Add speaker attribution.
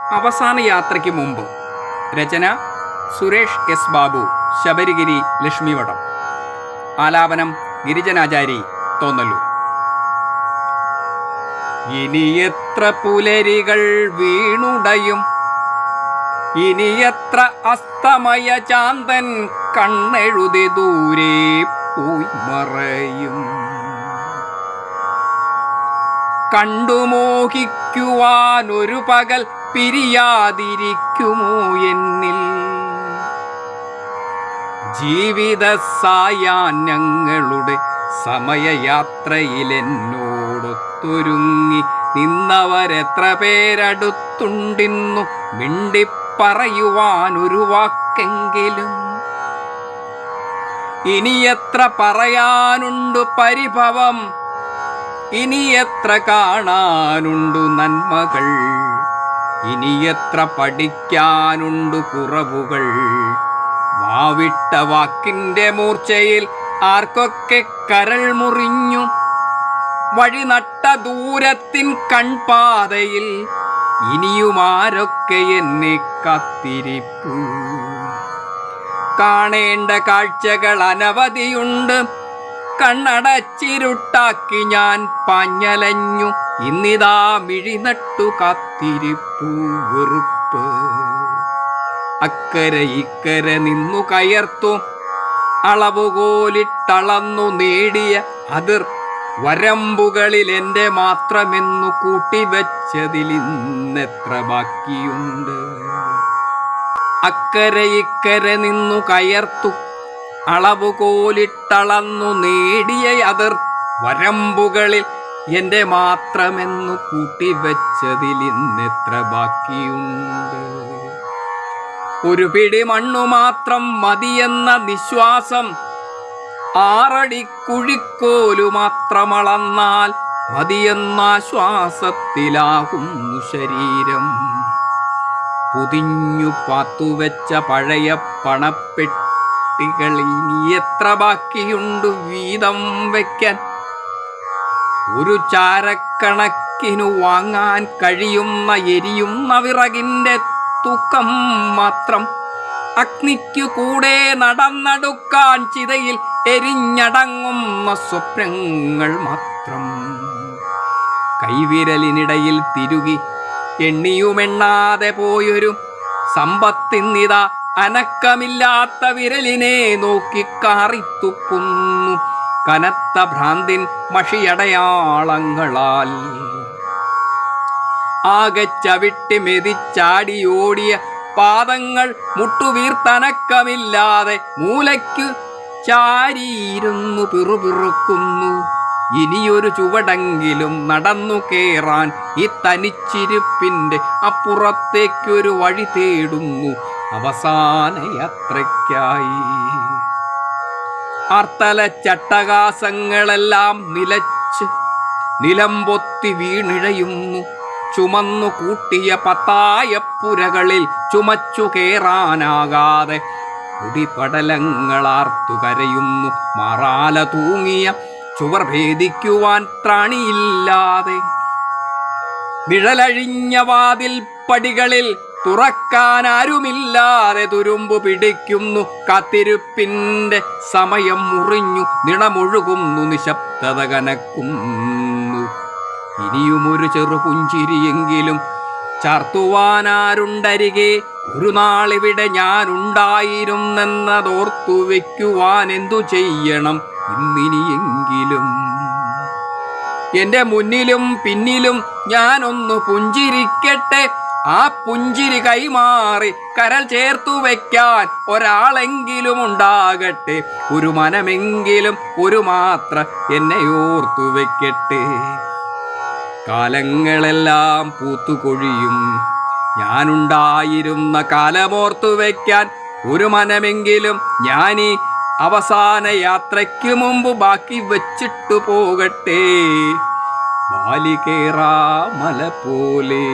Speaker 1: അവസാന യാത്രയ്ക്ക് മുമ്പ്. രചന സുരേഷ് എസ് ബാബു ശബരിഗിരി ലക്ഷ്മിവടം. ആലാപനം ഗിരിജനാചാരി തോന്നല്ലൂർ. ഇനി എത്ര പുലരികൾ വീണുടയും? ഇനി എത്ര അസ്തമയ ചാന്തൻ കണ്ണെഴുതി ദൂരെ പോയി മറയും? കണ്ടുമോഹിക്കുവാനൊരു പകൽ പിരിയാതിരിക്കുമോ എന്നിൽ? ജീവിത സായാഹ്നങ്ങളുടെ സമയയാത്രയിലെന്നോടൊത്തൊരുങ്ങി നിന്നവരെത്ര പേരടുത്തുണ്ടിന്നു മിണ്ടിപ്പറയുവാനൊരു വാക്കെങ്കിലും. ഇനി എത്ര പറയാനുണ്ട് പരിഭവം? ഇനി എത്ര കാണാനുണ്ടു നന്മകൾ? ഇനി പഠിക്കാനുണ്ടു പഠിക്കാനുണ്ട് കുറവുകൾ? വാവിട്ട വാക്കിന്റെ മൂർച്ചയിൽ ആർക്കൊക്കെ കരൾ മുറിഞ്ഞു? വഴി നട്ട ദൂരത്തിൻ കൺപാതയിൽ ഇനിയുമാരൊക്കെ എന്നെ കാത്തിരിപ്പു? കാണേണ്ട കാഴ്ചകൾ അനവധിയുണ്ട്. കണ്ണടച്ചിരുട്ടാക്കി ഞാൻ പഞ്ഞലഞ്ഞു. ഇന്നിതാ മിഴിനട്ടു കാത്തിരിപ്പു വെറുപ്പ്. അക്കരെ ഇക്കരെ നിന്നു കയർത്തു. അളവുകോലിട്ടളന്നു നേടിയ അതിർ വരമ്പുകളിൽ എന്റെ മാത്രമെന്നു കൂട്ടിവെച്ചതിൽ ഇന്നെത്ര ബാക്കിയുണ്ട്. അക്കരെ ഇക്കരെ നിന്നു കയർത്തു. അളവുകോലിട്ടളന്നു നേടിയ അതിർ വരമ്പുകളിൽ എന്റെ മാത്രമെന്നു കൂട്ടിവെച്ചതിൽ ഇന്നെത്ര ബാക്കിയുണ്ട്. ഒരു പിടി മണ്ണു മാത്രം മതിയെന്ന നിശ്വാസം ആറടി കുഴിക്കോലു മാത്രമളന്നാൽ മതിയെന്ന ശ്വാസത്തിലാകുന്നു ശരീരം. പുതിഞ്ഞു പാത്തുവെച്ച പഴയ പണപ്പെട്ടികൾ ഇനി എത്ര ബാക്കിയുണ്ട് വീതം വയ്ക്കാൻ? ഒരു ചാരക്കണക്കിനു വാങ്ങാൻ കഴിയുന്ന എരിയുന്ന വിറകിന്റെ തൂക്കം മാത്രം അഗ്നിക്കു കൂടെ നടന്നടുക്കാൻ ചിതയിൽ എരിഞ്ഞടങ്ങുന്ന സ്വപ്നങ്ങൾ മാത്രം. കൈവിരലിനിടയിൽ തിരുകി എണ്ണിയുമെണ്ണാതെ പോയൊരു സമ്പത്തിന്നിത അനക്കമില്ലാത്ത വിരലിനെ നോക്കി കാറിത്തുപ്പുന്നു കനത്ത ഭ്രാന്തിൻ മഷിയടയാളങ്ങളാൽ. ആകെ ചവിട്ടി മെതിച്ചാടിയോടിയ പാദങ്ങൾ മുട്ടുവീർത്തനക്കമില്ലാതെ മൂലയ്ക്ക് ചാരിയിരുന്നു പിറുപിറുക്കുന്നു. ഇനിയൊരു ചുവടെങ്കിലും നടന്നു കേറാൻ ഈ തനിച്ചിരിപ്പിന്റെ അപ്പുറത്തേക്കൊരു വഴി തേടുന്നു. അവസാന യാത്രയ്ക്കായി ആർത്തല ചട്ടകാസങ്ങളെല്ലാം നിലച്ച് നിലംപൊത്തി വീണിഴയുന്നു. ചുമന്നു കൂട്ടിയ പത്തായപ്പുരകളിൽ ചുമച്ചു കേറാനാകാതെ കുടിപടലങ്ങളാർത്തു കരയുന്നു. മാറാല തൂങ്ങിയ ചുവർ ഭേദിക്കുവാൻ ത്രാണിയില്ലാതെ. നിഴലഴിഞ്ഞ വാതിൽ പടികളിൽ തുറക്കാൻ ആരുമില്ലാതെ തുരുമ്പു പിടിക്കുന്നു. കാത്തിരുപ്പിന്റെ സമയം മുറിഞ്ഞു. നിണമൊഴുകുന്നു. നിശബ്ദത കനക്കുന്നു. ഇനിയുമൊരു ചെറു പുഞ്ചിരിയെങ്കിലും ചാർത്തുവാനാരുണ്ടരികെ? ഒരു നാളിവിടെ ഞാനുണ്ടായിരുന്നെന്നതോർത്തു വയ്ക്കുവാൻ എന്തു ചെയ്യണം ഇന്നിനിയെങ്കിലും? എന്റെ മുന്നിലും പിന്നിലും ഞാനൊന്നു പുഞ്ചിരിക്കട്ടെ. ആ പുഞ്ചിരി കൈമാറി കരൽ ചേർത്തു വയ്ക്കാൻ ഒരാളെങ്കിലും ഉണ്ടാകട്ടെ ഒരു മനമെങ്കിലും ഒരു മാത്ര എന്നെ ഓർത്തു വയ്ക്കട്ടെ കാലങ്ങളെല്ലാം പൂത്തുകൊഴിയും. ഞാനുണ്ടായിരുന്ന കാലമോർത്തു വയ്ക്കാൻ ഒരു മനമെങ്കിലും ഞാനീ അവസാന യാത്രയ്ക്ക് മുമ്പ് ബാക്കി വച്ചിട്ടു പോകട്ടെ. ബാലികേറാ മല പോലെ